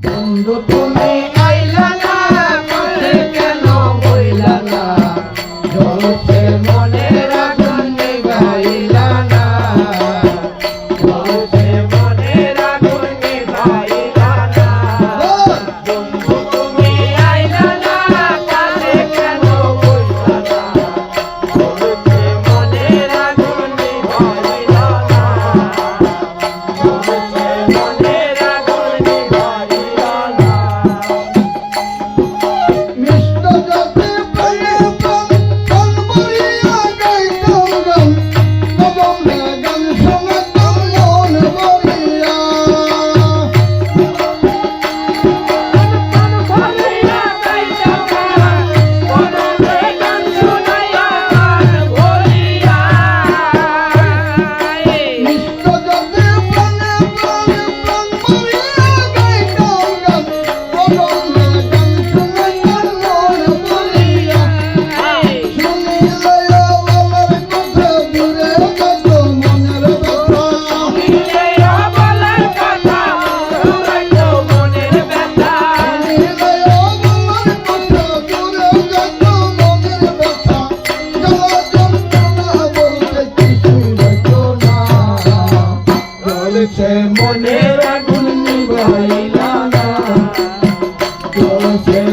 বন্ধু তুমি canción.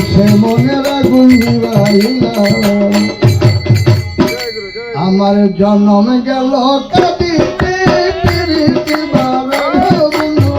জ্বলছে মনের আগুন আমার জন্ম গেল কাটিতে বাবা বন্ধু